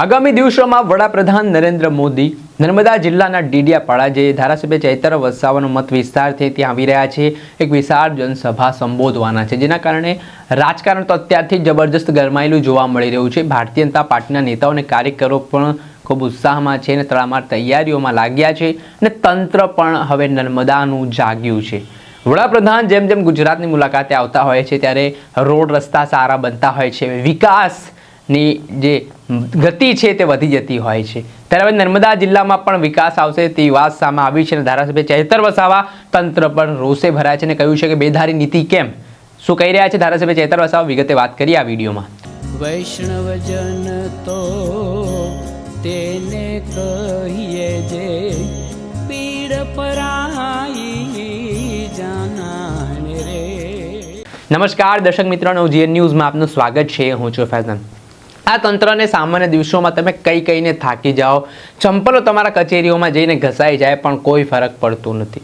આગામી દિવસોમાં વડાપ્રધાન નરેન્દ્ર મોદી નર્મદા જિલ્લાના ડીડિયાપાડા જે ધારાસભ્ય ચૈતર વસાવાનો મત વિસ્તાર છે, ત્યાં આવી રહ્યા છે. એક વિશાળ જનસભા સંબોધવાના છે, જેના કારણે રાજકારણ તો અત્યારથી જબરજસ્ત ગરમાયેલું જોવા મળી રહ્યું છે. ભારતીય જનતા પાર્ટીના નેતાઓ અને કાર્યકરો પણ ખૂબ ઉત્સાહમાં છે અને તડામાર તૈયારીઓમાં લાગ્યા છે અને તંત્ર પણ હવે નર્મદાનું જાગ્યું છે. વડાપ્રધાન જેમ જેમ ગુજરાતની મુલાકાતે આવતા હોય છે, ત્યારે રોડ રસ્તા સારા બનતા હોય છે. વિકાસની જે ગતિ છે તે વધી જતી હોય છે. ત્યારે હવે નર્મદા જિલ્લામાં પણ વિકાસ આવશે તે વાત સામે આવી છે અને ધારાસભ્ય ચેતર વસાવા તંત્ર પણ રોષે ભરાય છે અને કહ્યું છે કે બેધારી નીતિ કેમ? શું કહી રહ્યા છે ધારાસભ્ય ચેતર વસાવા? વિગતે વાત કરી આ વિડીયોમાં. વૈષ્ણવજન તો તેને કહીએ જે પીડ પરાઈ જાનાને રે. નમસ્કાર દર્શક મિત્રો નવજીએન ન્યૂઝમાં આપનું સ્વાગત છે. હું છું ફૈઝન. આ તંત્રને સામાન્ય દિવસોમાં તમે કઈ કઈને થાકી જાઓ. ચંપલો તમારા કચેરીઓમાં જઈને ઘસાઈ જાય પણ કોઈ ફરક પડતો નથી.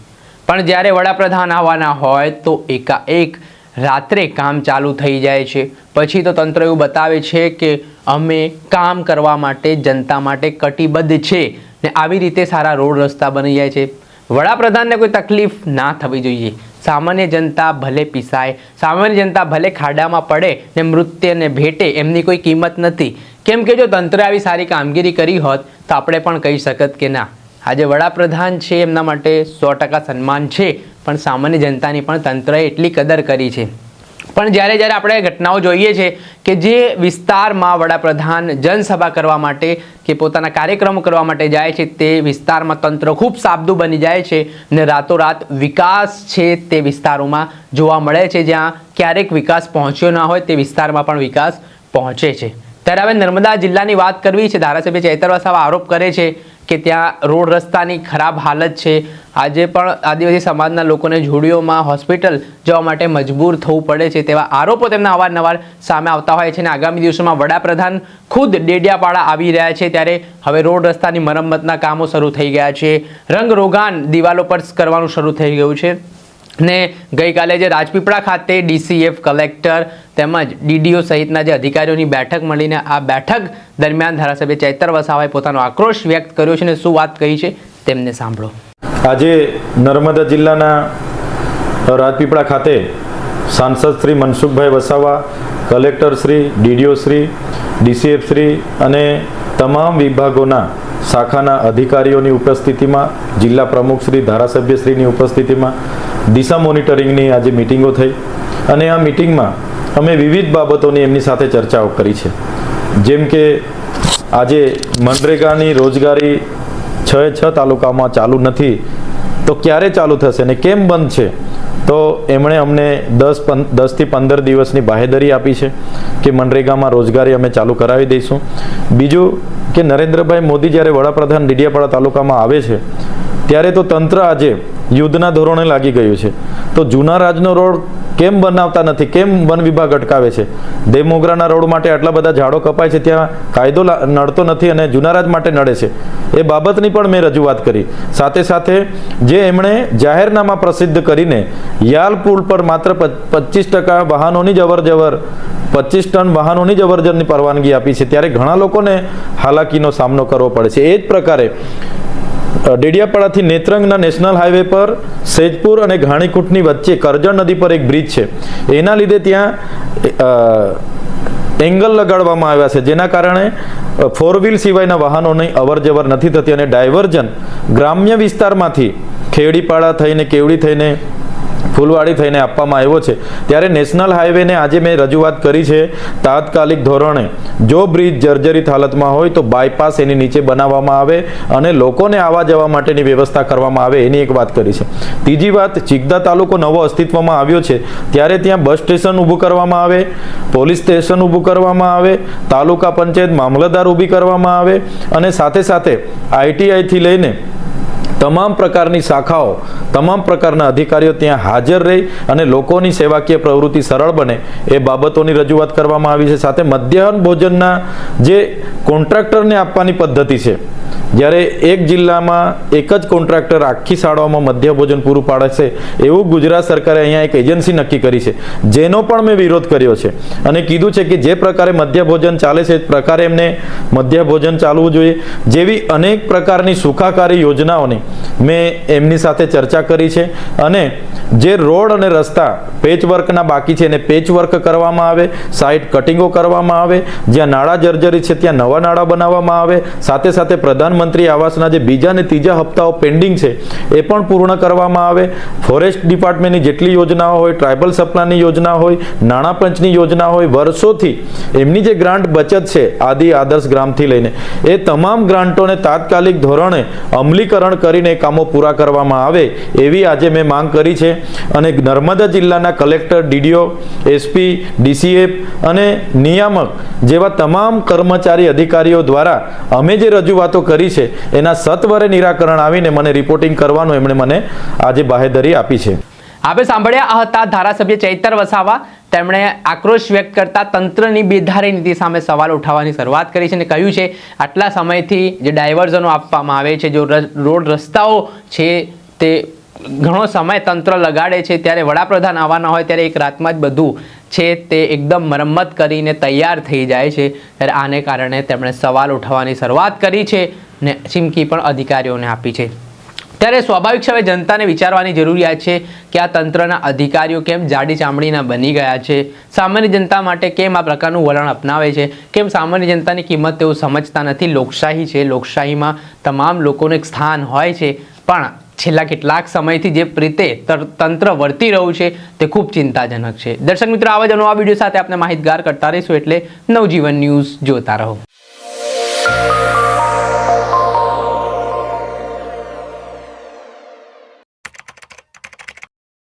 પણ જ્યારે વડાપ્રધાન આવવાના હોય તો એકાએક રાત્રે કામ ચાલુ થઈ જાય છે. પછી તો તંત્ર એવું બતાવે છે કે અમે કામ કરવા માટે, જનતા માટે કટિબદ્ધ છે ને આવી રીતે સારા રોડ રસ્તા બની જાય છે. વડાપ્રધાનને કોઈ તકલીફ ના થવી જોઈએ. સામાન્ય જનતા ભલે પીસાય, સામાન્ય જનતા ભલે ખાડામાં પડે ને મૃત્યુને ભેટે એમની કોઈ કિંમત નથી. કેમ કે જો તંત્રે આવી સારી કામગીરી કરી હોત, તો આપણે પણ કહી શકત કે ના. આજે વડાપ્રધાન છે, એમના માટે સો ટકા સન્માન છે, પણ સામાન્ય જનતાની પણ તંત્રએ એટલી કદર કરી છે. પણ જ્યારે જ્યારે આપણે ઘટનાઓ જોઈએ છે કે જે વિસ્તારમાં વડાપ્રધાન જનસભા કરવા માટે કે પોતાના કાર્યક્રમો કરવા માટે જાય છે, તે વિસ્તારમાં તંત્ર ખૂબ સાબદું બની જાય છે ને રાતોરાત વિકાસ છે તે વિસ્તારોમાં જોવા મળે છે, જ્યાં ક્યારેક વિકાસ પહોંચ્યો ના હોય તે વિસ્તારમાં પણ વિકાસ પહોંચે છે. ત્યારે હવે નર્મદા જિલ્લાની વાત કરવી છે. ધારાસભ્ય ચૈતર વસાવા આરોપ કરે છે કે ત્યાં રોડ રસ્તાની ખરાબ હાલત છે. આજે પણ આદિવાસી સમાજના લોકોને જોડીઓમાં હોસ્પિટલ જવા માટે મજબૂર થવું પડે છે તેવા આરોપો તેમના અવારનવાર સામે આવતા હોય છે અને આગામી દિવસોમાં વડાપ્રધાન ખુદ ડેડિયાપાડા આવી રહ્યા છે ત્યારે હવે રોડ રસ્તાની મરમ્મતના કામો શરૂ થઈ ગયા છે. રંગરોગાન દિવાલો પર કરવાનું શરૂ થઈ ગયું છે. ને ગઈકાલે જે રાજપીપળા ખાતે ડીસીએફ કલેક્ટર તેમજ ડીડીઓ સહિતના જે અધિકારીઓની બેઠક મળીને આ બેઠક દરમિયાન ધારાસભ્ય ચૈતર વસાવાએ પોતાનો આક્રોશ વ્યક્ત કર્યો છે અને શું વાત કહી છે તેમને સાંભળો. આજે નર્મદા જિલ્લાના રાજપીપળા ખાતે સાંસદ Shri Mansukhbhai Vasava, collector Shri, DDO Shri, DCF Shri અને તમામ વિભાગોના શાખાના અધિકારીઓની ઉપસ્થિતિમાં, જિલ્લા પ્રમુખ શ્રી ધારાસભ્યશ્રીની ઉપસ્થિતિમાં દિશા મોનિટરિંગની આજે મિટિંગો થઈ અને આ મિટિંગમાં અમે વિવિધ બાબતોની એમની સાથે ચર્ચાઓ કરી છે. જેમ કે આજે મનરેગાની રોજગારી છ છ તાલુકામાં ચાલુ નથી, તો ક્યારે ચાલુ થશે ને કેમ બંધ છે? તો એમણે અમને દસ દસથી પંદર દિવસની બાહેધરી આપી છે કે મનરેગામાં રોજગારી અમે ચાલુ કરાવી દઈશું. બીજું કે નરેન્દ્રભાઈ મોદી જ્યારે વડાપ્રધાન ડીડિયાપાડા તાલુકામાં આવે છે, ત્યારે તો તંત્ર આજે યુદ્ધના ધોરણે લાગી ગયું છે. તો જૂના રાજનો રોડ કેમ બનાવતા નથી? કેમ વન વિભાગ અટકાવે છે? દેવમોગરાના રોડ માટે આટલા બધા ઝાડો કપાય છે, ત્યાં કાયદો નડતો નથી અને જુનારાજ માટે નડે છે. એ બાબતની પણ મેં રજૂઆત કરી. સાથે સાથે જે એમણે જાહેરનામા પ્રસિદ્ધ કરીને યાલ પુલ પર માત્ર પચીસ ટકા વાહનોની જ અવર જવર પચીસ ટન વાહનોની જ અવર જવરની પરવાનગી આપી છે, ત્યારે ઘણા લોકોને હાલાકીનો સામનો કરવો પડે છે. એ જ પ્રકારે ડેડિયાપાડાથી નેત્રંગના નેશનલ હાઈવે પર સેજપુર અને ઘાણીકૂટની વચ્ચે કરજણ નદી પર એક બ્રિજ છે. એના લીધે ત્યાં એંગલ લગાડવામાં આવ્યા છે. જેના કારણે ફોર વ્હીલ સિવાયના વાહનોની અવર જવર નથી થતી અને ડાયવર્જન ગ્રામ્ય વિસ્તારમાંથી ખેડીપાડા થઈને, કેવડી થઈને ફૂલવાડી થઈને આપવામાં આવ્યો છે. ત્યારે નેશનલ હાઈવેને આજે મેં રજૂઆત કરી છે તાત્કાલિક ધોરણે. જો બ્રિજ જર્જરિત હાલતમાં હોય તો બાયપાસ એની નીચે બનાવવામાં આવે અને લોકોને આવવા જવા માટેની વ્યવસ્થા કરવામાં આવે એની એક વાત કરી છે. ત્રીજી વાત, ચિગદા તાલુકો નવો અસ્તિત્વમાં આવ્યો છે. ત્યારે ત્યાં બસ સ્ટેશન ઊભું કરવામાં આવે, પોલીસ સ્ટેશન ઊભું કરવામાં આવે, તાલુકા પંચાયત મામલતદાર ઊભી કરવામાં આવે અને સાથે સાથે આઈટીઆઈથી લઈને તમામ પ્રકારની શાખાઓ, તમામ પ્રકારના અધિકારીઓ ત્યાં હાજર રહી અને લોકોની સેવાકીય પ્રવૃત્તિ સરળ બને એ બાબતોની રજૂઆત કરવામાં આવી છે. સાથે મધ્યાહન ભોજનના જે કોન્ટ્રાક્ટરને આપવાની પદ્ધતિ છે જ્યારે એક જિલ્લામાં એક જ કોન્ટ્રાક્ટર આખી શાળાઓમાં મધ્ય ભોજન પૂરું પાડે છે, એવું ગુજરાત સરકારે અહીંયા એક એજન્સી નક્કી કરી છે, જેનો પણ મેં વિરોધ કર્યો છે. અને કીધું છે કે જે પ્રકારે મધ્ય ભોજન ચાલે છે, એ પ્રકારે એમને મધ્ય ભોજન ચાલવું જોઈએ. જેવી અનેક પ્રકારની સુખાકારી યોજનાઓની મેં એમની સાથે ચર્ચા કરી છે અને જે રોડ અને રસ્તા પેચવર્કના બાકી છે, એને પેચવર્ક કરવામાં આવે સાઇટ કટિંગો કરવામાં આવે, જ્યાં નાણાં જર્જરી છે, ત્યાં નવા નાણાં બનાવવામાં આવે, સાથે સાથે પ્રધાનમંત્રી આવાસના જે બીજા અને ત્રીજા હપ્તાઓ પેન્ડિંગ છે, એ પણ પૂર્ણ કરવામાં આવે. ફોરેસ્ટ ડિપાર્ટમેન્ટની જેટલી યોજનાઓ હોય, ટ્રાઇબલ સપ્લાયની યોજના હોય, નાણાં પંચની યોજના હોય, વર્ષોથી એમની જે ગ્રાન્ટ બચત છે, આદિ આદર્શ ગ્રામથી લઈને, એ તમામ ગ્રાન્ટોને તાત્કાલિક ધોરણે અમલીકરણ કરીને કામો પૂરા કરવામાં આવે, એવી આજે મેં માંગ કરી છે. અને નર્મદા જિલ્લાના કલેક્ટર, ડીડીઓ, એસપી, ડીસીએફ અને નિયામક જેવા તમામ કર્મચારી અધિકારીઓ દ્વારા અમે જે રજૂઆતો કરી છે. એના સત્વરે નિરાકરણ આવીને મને રિપોર્ટિંગ કરવાનું એમણે મને આજે બાહેધરી આપી છે. આપણે સાંભળ્યા હતા ધારાસભ્ય ચૈતર વસાવા. તેમણે આક્રોશ વ્યક્ત કરતા તંત્રની બેધારી નીતિ સામે સવાલ ઉઠાવવાની શરૂઆત કરી છે અને કહ્યું છે, આટલા સમયથી જે ડાયવર્ઝનો આપવામાં આવે છે, જો રોડ રસ્તાઓ છે તે ઘણો સમય તંત્ર લગાડે છે, ત્યારે વડાપ્રધાન આવવાના હોય ત્યારે એક રાતમાં જ બધું છે તે એકદમ મરમ્મત કરીને તૈયાર થઈ જાય છે. ત્યારે આને કારણે તેમણે સવાલ ઉઠાવવાની શરૂઆત કરી છે ને ચીમકી પણ અધિકારીઓને આપી છે. ત્યારે સ્વાભાવિક છે, હવે જનતાને વિચારવાની જરૂરિયાત છે કે આ તંત્રના અધિકારીઓ કેમ જાડી ચામડીના બની ગયા છે? સામાન્ય જનતા માટે કેમ આ પ્રકારનું વલણ અપનાવે છે? કેમ સામાન્ય જનતાની કિંમત તેઓ સમજતા નથી? લોકશાહી છે, લોકશાહીમાં તમામ લોકોનું એક સ્થાન હોય છે. પણ છેલ્લા કેટલાક સમયથી જે રીતે તંત્ર વર્તી રહ્યું છે, તે ખૂબ ચિંતાજનક છે. દર્શક મિત્રો, આવા જ નવા વીડિયો સાથે આપણે માહિતગાર કરતા રહીશું એટલે નવજીવન ન્યૂઝ જોતા રહો.